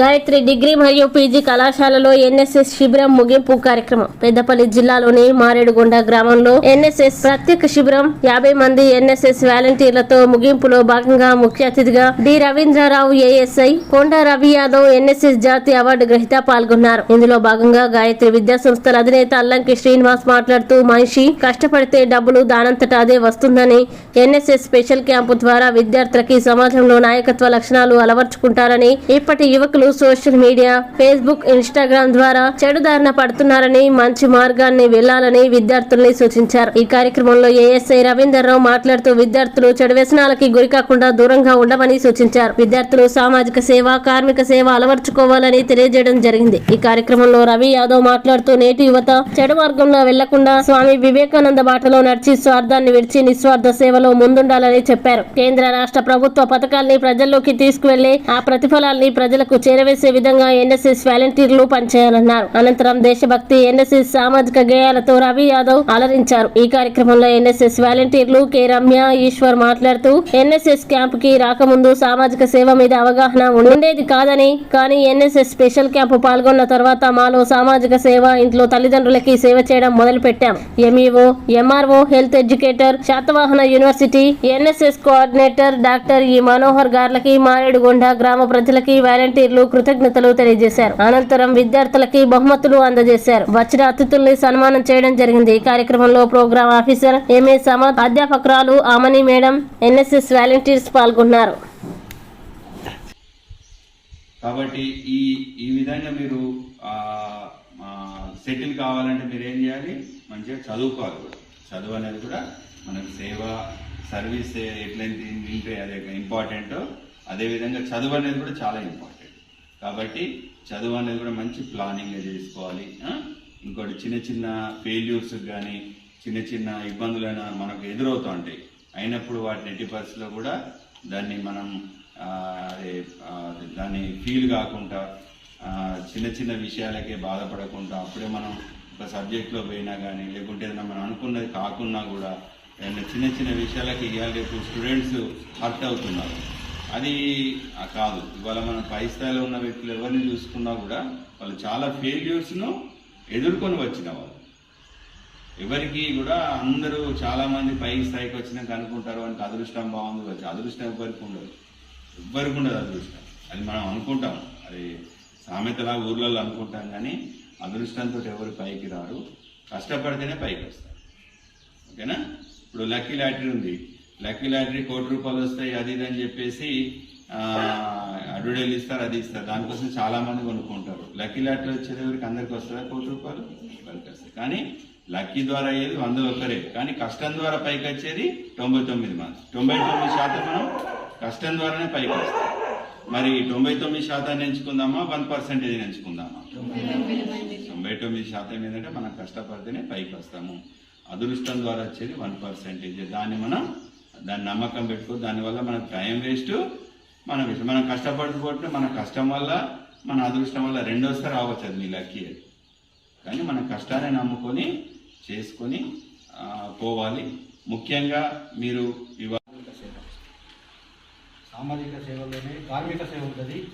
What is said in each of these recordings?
Gayatri degree మరియు PG కళాశాలలో NSS శిబిరం ముగింపు కార్యక్రమం. పెద్దపల్లి జిల్లాలోని మారేడుగొండ గ్రామంలో ఎన్ఎస్ఎస్ ప్రత్యేక శిబిరం యాభై మంది ఎన్ఎస్ఎస్ వాలంటీర్లతో ముగింపులో భాగంగా ముఖ్య అతిథిగా D Ravindra Rao ASI Konda Ravi Yadav NSS జాతీయ అవార్డు గ్రహీత పాల్గొన్నారు. ఇందులో భాగంగా గాయత్రి విద్యా సంస్థల అధినేత అల్లంకి శ్రీనివాస్ మాట్లాడుతూ మనిషి కష్టపడితే డబ్బులు దానంతటా అదే వస్తుందని ఎన్ఎస్ఎస్ స్పెషల్ క్యాంపు ద్వారా విద్యార్థులకి సమాజంలో నాయకత్వ లక్షణాలు అలవర్చుకుంటారని ఇప్పటి యువకులు సోషల్ మీడియా ఫేస్బుక్ ఇన్స్టాగ్రామ్ ద్వారా చెడుదారిన పడుతున్నారని మంచి మార్గాన్ని వెళ్ళాలని విద్యార్థుల్ని సూచించారు. ఈ కార్యక్రమంలో ఏఎస్ఐ రవీందర్రావు మాట్లాడుతూ విద్యార్థులు చెడు వ్యసనాలకి గురికాకుండా దూరంగా ఉండమని సూచించారు. విద్యార్థులు సామాజిక సేవ కార్మిక సేవ అలవర్చుకోవాలని తెలియజేయడం జరిగింది. ఈ కార్యక్రమంలో రవి యాదవ్ మాట్లాడుతూ నేటి యువత చెడు మార్గంలో వెళ్ళకుండా స్వామి వివేకానంద బాటలో నడిచి స్వార్థాన్ని విడిచి నిస్వార్థ సేవలో ముందుండాలని చెప్పారు. కేంద్ర రాష్ట్ర ప్రభుత్వ పథకాల్ని ప్రజల్లోకి తీసుకువెళ్ళి ఆ ప్రతిఫలాల్ని ప్రజలకు నెరవేర్చే విధంగా ఎన్ఎస్ఎస్ వాలంటీర్లు పనిచేయాలన్నారు. అనంతరం దేశభక్తి ఎన్ఎస్ఎస్ సామాజిక గేయాలతో రవి యాదవ్ అలరించారు. ఈ కార్యక్రమంలో ఎన్ఎస్ఎస్ వాలంటీర్లు కె. రమ్య ఈశ్వర్ మాట్లాడుతూ ఎన్ఎస్ఎస్ క్యాంప్కి రాకముందు సామాజిక సేవ మీద అవగాహన ఉండేది కాదని కానీ ఎన్ఎస్ఎస్ స్పెషల్ క్యాంప్ పాల్గొన్న తర్వాత మాలో సామాజిక సేవ ఇంట్లో తల్లిదండ్రులకి సేవ చేయడం మొదలు పెట్టాం MEO MRO health educator Satavahana university NSS coordinator doctor E Manohar గార్లకి మారేడుగొండ గ్రామ ప్రజలకి వాలంటీర్లు కృతజ్ఞతలు తెలియజేశారు. అనంతరం విద్యార్థులకి బహుమతులు అందజేశారు. వచ్చిన అతిథుల్ని సన్మానం చేయడం జరిగింది. ఈ కార్యక్రమంలో programme officer M A Samad అధ్యాపకురాలు Amani madam NSS volunteers పాల్గొన్నారు. కాబట్టి ఈ ఈ విధంగా మీరు సెటిల్ కావాలంటే మీరు ఏం చేయాలి? మంచిగా చదువుకోవాలి కూడా. చదువు అనేది కూడా మనకు సేవ సర్వీస్ ఎట్లయితే వింటే అదే ఇంపార్టెంట్ అదేవిధంగా చదువు అనేది కూడా చాలా ఇంపార్టెంట్. కాబట్టి చదువు అనేది కూడా మంచి ప్లానింగ్ చేసుకోవాలి ఇంకోటి చిన్న చిన్న ఫెయిల్యూర్స్ కానీ చిన్న చిన్న ఇబ్బందులైనా మనకు ఎదురవుతూ ఉంటాయి అయినప్పుడు వాటిని ఎట్టి పరిస్థితుల్లో కూడా దాన్ని మనం అదే దాన్ని ఫీల్ కాకుండా చిన్న చిన్న విషయాలకే బాధపడకుండా అప్పుడే మనం ఒక సబ్జెక్ట్లో పోయినా కానీ లేకుంటే ఏదైనా మనం అనుకున్నది కాకున్నా కూడా ఏదైనా చిన్న చిన్న విషయాలకి ఇవాళ రేపు స్టూడెంట్స్ హర్ట్ అవుతున్నారు. అది కాదు. ఇవాళ మనం పై స్థాయిలో ఉన్న వ్యక్తులు ఎవరిని చూసుకున్నా కూడా వాళ్ళు చాలా ఫెయిల్యూర్స్ను ఎదుర్కొని వచ్చిన వాళ్ళు. ఎవరికి కూడా అందరూ చాలామంది పై స్థాయికి వచ్చినాక అనుకుంటారు వానికి అదృష్టం బాగుంది వచ్చి అదృష్టం ఎవరికి ఉండదు. ఎవ్వరికి ఉండదు అదృష్టం. అది మనం అనుకుంటాం. అది సామెతలా ఊర్లలో అనుకుంటాం కానీ అదృష్టంతో ఎవరు పైకి రారు. కష్టపడితేనే పైకి వస్తారు. ఓకేనా? ఇప్పుడు లక్కీ లాటరీ ఉంది. లక్కీ లాటరీ కోటి రూపాయలు వస్తాయి అది ఇది అని చెప్పేసి అడ్వర్టైజ్ ఇస్తారు అది ఇస్తారు. దానికోసం చాలా మంది కొనుక్కుంటారు. లక్కీ లాటరీ వచ్చేది అందరికి వస్తుందా? కోటి రూపాయలు? వాళ్ళకి వస్తాయి. కానీ లక్కీ ద్వారా అయ్యేది వంద ఒక్కరే. కానీ కష్టం ద్వారా పైకి వచ్చేది తొంభై తొమ్మిది మంది. తొంభై తొమ్మిది శాతం మనం కష్టం ద్వారానే పైకి వస్తాం మరి తొంభై తొమ్మిది శాతాన్ని ఎంచుకుందామా? One percentage ఎంచుకుందామా? తొంభై తొమ్మిది శాతం ఏంటంటే మనం కష్టపడితేనే పైకి వస్తాము. అదృష్టం ద్వారా వచ్చేది వన్ పర్సెంటేజ్. దాన్ని మనం దాన్ని నమ్మకం పెట్టుకో దానివల్ల మనకు టైం వేస్ట్ మన విషయం మనం కష్టపడుతుంటే మన కష్టం వల్ల మన అదృష్టం వల్ల రెండోసారి రావచ్చు అది మీ లక్కీ అది. కానీ మన కష్టాన్ని నమ్ముకొని చేసుకొని పోవాలి. ముఖ్యంగా మీరు ఇవాళ సేవ. సామాజిక సేవలోనే కార్మిక సేవ ఉంటుంది.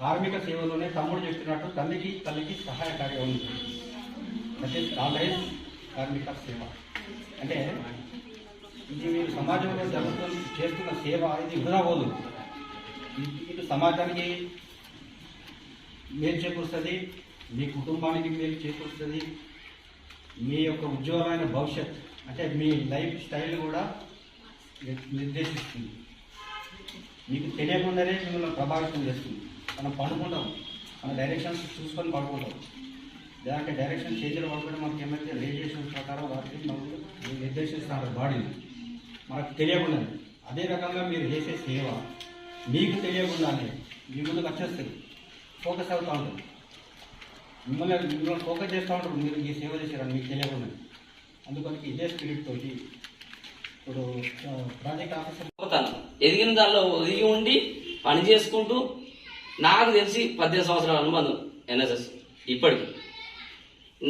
కార్మిక సేవలోనే తమ్ముడు చెప్పినట్టు తల్లికి తల్లికి సహాయకారిగా ఉంటుంది. దట్ ఈస్ కార్మిక సేవ. అంటే ఇది మీరు సమాజంలో జరుగుతున్న చేస్తున్న సేవ ఇది వృధా పోదు. ఇటు సమాజానికి మేలు చేకూరుస్తుంది మీ కుటుంబానికి మేలు చేకూరుస్తుంది మీ యొక్క ఉజ్వలమైన భవిష్యత్ అంటే మీ లైఫ్ స్టైల్ కూడా నిర్దేశిస్తుంది. మీకు తెలియకుండానే మిమ్మల్ని ప్రభావితం చేస్తుంది. మనం పడుకుంటాం. మన డైరెక్షన్స్ చూసుకొని పడుకుంటాం. లేదంటే డైరెక్షన్ చేంజ్ పడుకుంటే మనకి ఏమైతే రేడియేషన్ ప్రకారం వాటిని మనం నిర్దేశిస్తున్నారు బాడీని మనకు తెలియకుండా అదే రకంగా మీరు చేసే సేవ మీకు తెలియకుండానే మీ ముందుకు వచ్చేస్తుంది. ఫోకస్ అవుతూ ఉంటుంది మిమ్మల్ని మిమ్మల్ని ఫోకస్ చేస్తూ ఉంటారు. మీరు ఈ సేవ చేశారని మీకు తెలియకుండా అందుకని ఇదే స్పిరిట్ తోటి ఇప్పుడు ప్రాజెక్ట్ ఆఫీసర్ పోతాను. ఎదిగిన దానిలో ఒదిగి ఉండి పని చేసుకుంటూ నాకు తెలిసి పద్దెనిమిది సంవత్సరాల అనుబంధం ఎన్ఎస్ఎస్ ఇప్పటికి.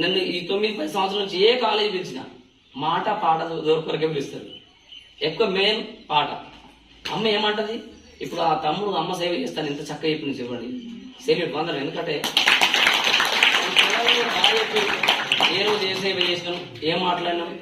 నన్ను ఈ తొమ్మిది పది సంవత్సరాల నుంచి ఏ కాలేజీ పిలిచినా మాట పాట దొరకొరకే పిలుస్తారు. ఎక్కువ మెయిన్ పాట. అమ్మ ఏమంటది? ఇప్పుడు ఆ తమ్ముడు అమ్మ సేవ చేస్తాను ఎంత చక్కగా ఇప్పుడు నుంచి సేవ సెల్యూట్ ఎందుకంటే ఏ రోజు ఏ సేవ చేసినాం ఏం మాట్లాడినాం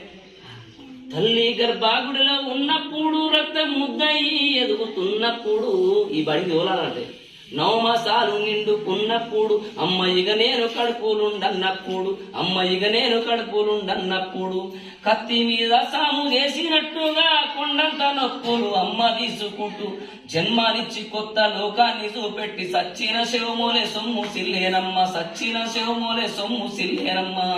తల్లి గర్భాగుడిలో ఉన్నప్పుడు రక్తం ముద్దయి ఎదుగుతున్నప్పుడు ఈ బడికి తోలాలంటే. నవమాసాలు నిండుకున్నప్పుడు అమ్మ ఇక నేను కడుపులుండన్నప్పుడు అమ్మ ఇక నేను కడుపులుండన్నప్పుడు కత్తి మీద సాము చేసినట్టుగా కొండంత నొప్పులు అమ్మ తీసుకుంటూ జన్మానిచ్చి కొత్త లోకాన్ని చూపెట్టి సచ్చిన శివమూలే సొమ్ము సిల్లేనమ్మ సచ్చిన శివమూలే సొమ్ము సిల్లేనమ్మా.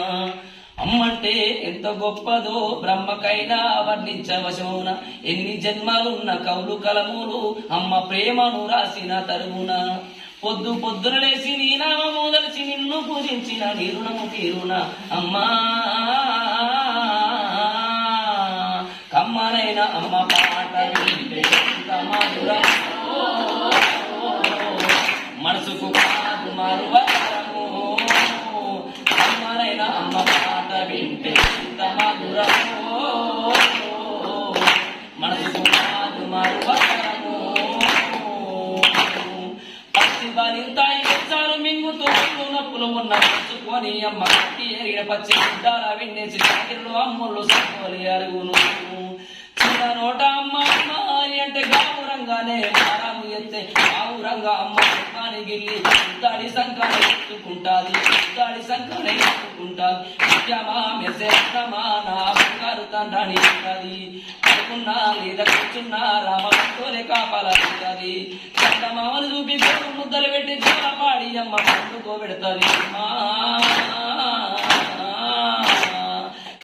అమ్మంటే ఎంత గొప్పదో బ్రహ్మకైనా వర్ణించవశమున. ఎన్ని జన్మాలున్న కౌలు కలములు అమ్మ ప్రేమను రాసిన తరువున. పొద్దు పొద్దున లేచి నీ నామము దలిచి నిన్ను పూజించిన నీ రుణము తీరున. అమ్మా! కమ్మనైన అమ్మ పాట వింటే మింగు నొప్పులు పుచ్చుకొని అమ్మ కట్టి ఎరిగిన పచ్చి గుడ్డాల విన్నేసి చాకిర్లు అమ్ముళ్ళు సపోలి అరుగును. చిన్న నోట అమ్మ రాగానే మారాము ఎత్తే ఆవురంగా అమ్మ ముఖాన్ని గిల్లి ఉద్దాడి సంఖాన్ని ఎత్తుకుంటాది ఉద్దాడి సంఖాన్ని ఎత్తుకుంటాది. నిత్యమా మెసేమా నా బంగారు తండ్రాని ఉంటుంది పడుకున్నా లేదా కూర్చున్నా రామతోనే కాపాలవుతుంది. చందమామను చూపి ముద్దలు పెట్టి చాలా పాడి అమ్మ పండుకోబెడతాది అమ్మా